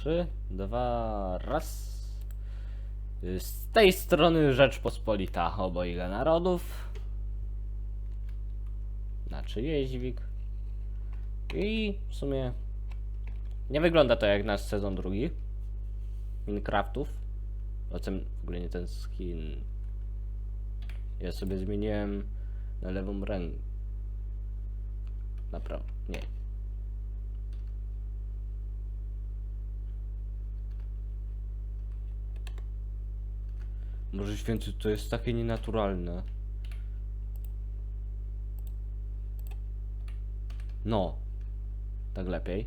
Trzy, dwa, raz. Z tej strony Rzeczpospolita obojga narodów. Znaczy jeźdźwik. I w sumie nie wygląda to jak nasz sezon drugi Minecraftów. O czym w ogóle nie ten skin. Ja sobie zmieniłem na lewą rękę. Naprawdę, nie. Może święty to jest takie nienaturalne. No. Tak lepiej.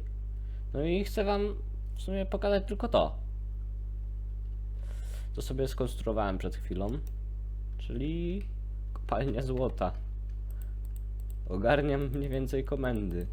No i chcę wam w sumie pokazać tylko to. To sobie skonstruowałem przed chwilą. Czyli kopalnia złota. Ogarniam mniej więcej komendy.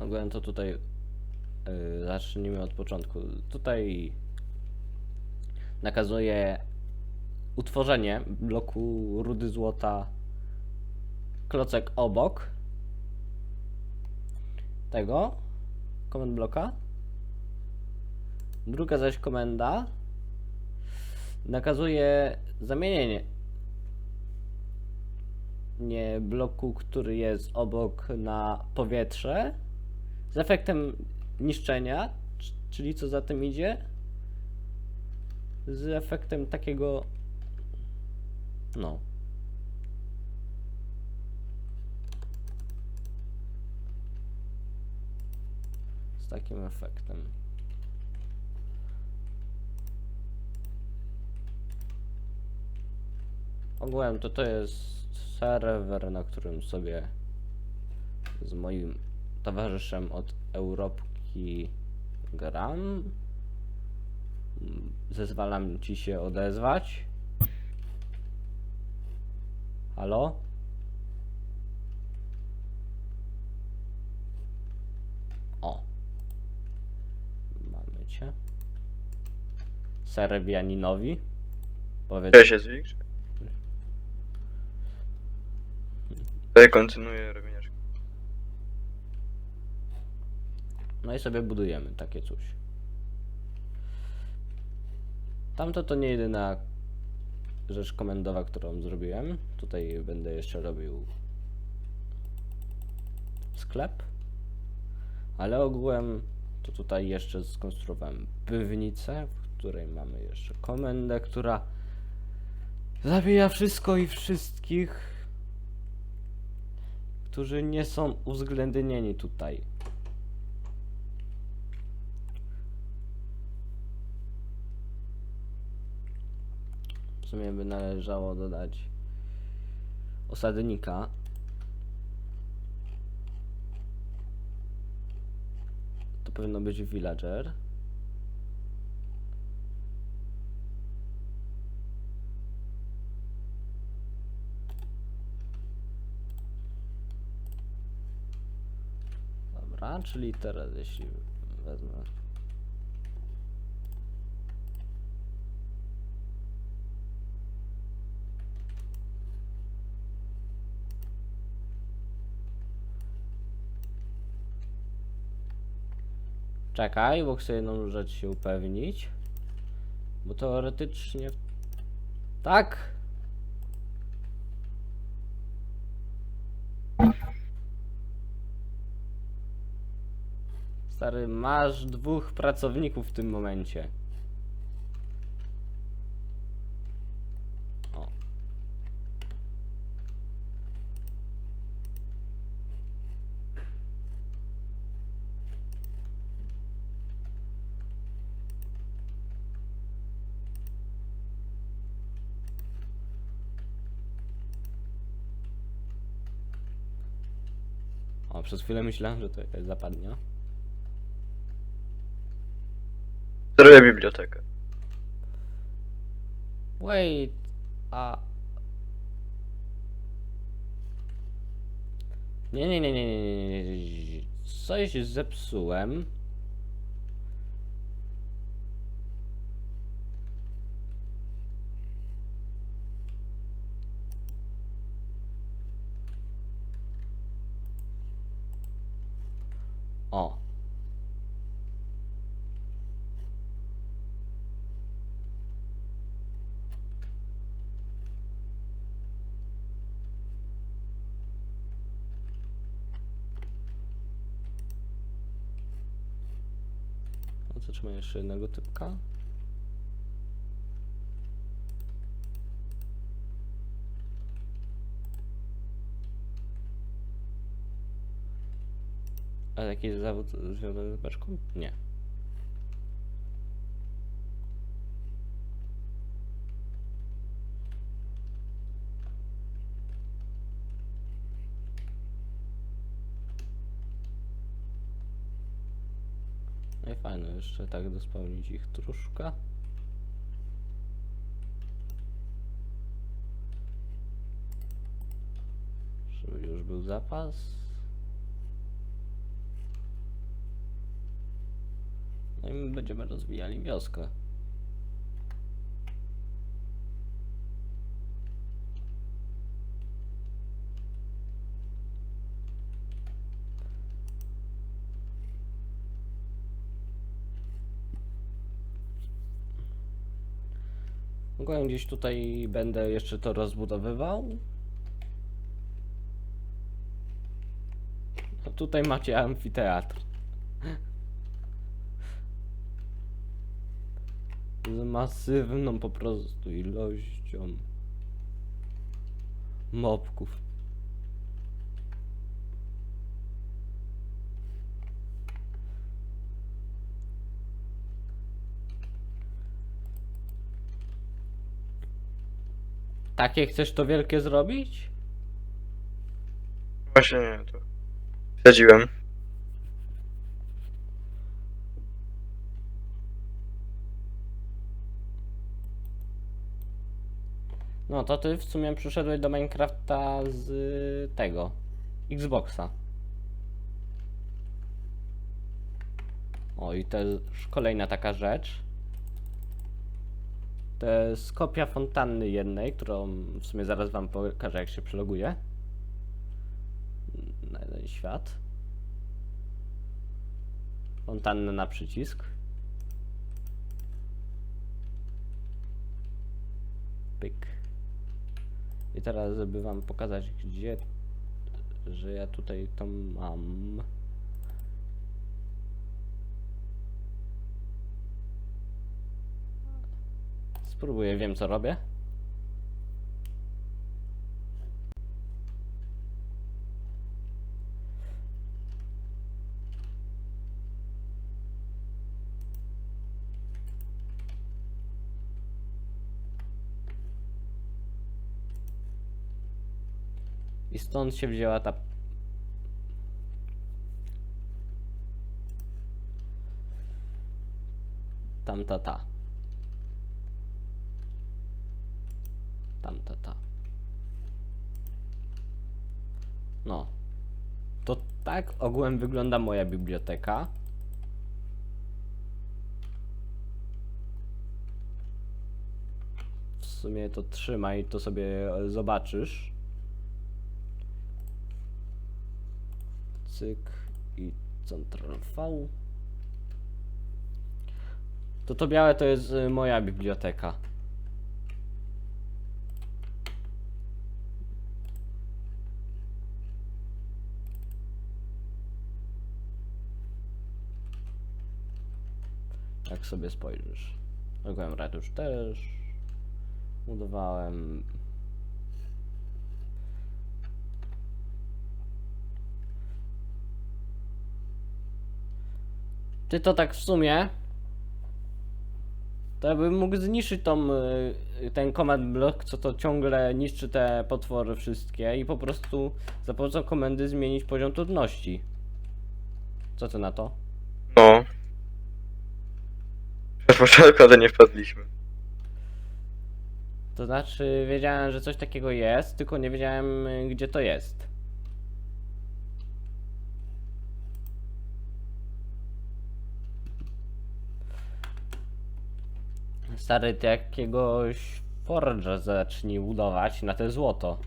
Ogółem to tutaj yy, zacznijmy od początku. Tutaj nakazuje utworzenie bloku rudy złota klocek obok tego komend bloka. Druga zaś komenda nakazuje zamienienie nie bloku, który jest obok na powietrze z efektem niszczenia, czyli co za tym idzie, z efektem takiego no. Z takim efektem. Ogółem to to jest serwer, na którym sobie z moim towarzyszem od Europki gram. Zezwalam ci się odezwać. Halo? O. Mamy cię. Serbianinowi. Powiedz. Ja się zwiększę. Kontynuuję robienie No i sobie budujemy takie coś. Tamto to nie jedyna rzecz komendowa, którą zrobiłem. Tutaj będę jeszcze robił sklep. Ale ogółem to tutaj jeszcze skonstruowałem piwnicę, w której mamy jeszcze komendę, która zabija wszystko i wszystkich, którzy nie są uwzględnieni tutaj. Sumie by należało dodać osadnika. To powinno być villager. Dobra, czyli teraz jeśli wezmę Czekaj, bo chcę jedną rzecz się upewnić. Bo teoretycznie. Tak! Stary, masz dwóch pracowników w tym momencie. O. O, przez chwilę myślałem, że to jakaś zapadnia. Zrobię bibliotekę. Wait, a... Nie, nie, nie, nie, nie, nie, nie, nie. Coś zepsułem. O. No czy mam jeszcze jednego typka? A jakiś zawód związany z beczką? Nie. No i fajno, jeszcze tak dospełnić ich troszkę. Żeby już był zapas. I my będziemy rozwijali wioskę. Ogólnie gdzieś tutaj będę jeszcze to rozbudowywał. A tutaj macie amfiteatr. Z masywną po prostu ilością mopków. Takie chcesz to wielkie zrobić? Właśnie nie, to... Wsadziłem. No to ty w sumie przyszedłeś do Minecrafta z y, tego Xboxa. O i jest kolejna taka rzecz. To jest kopia fontanny jednej, którą w sumie zaraz wam pokażę jak się przeloguje. Na jeden świat. Fontannę na przycisk. Pyk. I teraz, żeby wam pokazać, gdzie, że ja tutaj to mam. Spróbuję, wiem co robię. I stąd się wzięła ta. Tamta ta. Tamta ta. No. To tak ogółem wygląda moja biblioteka. W sumie to trzymaj, to sobie zobaczysz. Cyk i Ctrl V. To to białe to jest y, moja biblioteka. Jak sobie spojrzysz. Ogółem ratusz też. Budowałem Ty to tak w sumie. To ja bym mógł zniszczyć tą, y, ten command block, co to ciągle niszczy te potwory wszystkie i po prostu za pomocą komendy zmienić poziom trudności. Co ty na to? No. Od początku, ale nie wpadliśmy. To znaczy, wiedziałem, że coś takiego jest, tylko nie wiedziałem, y, gdzie to jest. Stary, ty jakiegoś forge'a zacznij budować na te złoto.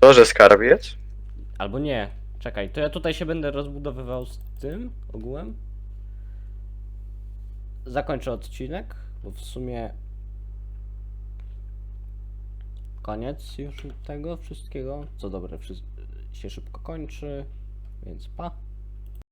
Co, że skarbiec? Albo nie. Czekaj, to ja tutaj się będę rozbudowywał z tym ogółem. Zakończę odcinek, bo w sumie koniec już tego wszystkiego. Co dobre, wszy- się szybko kończy, więc pa.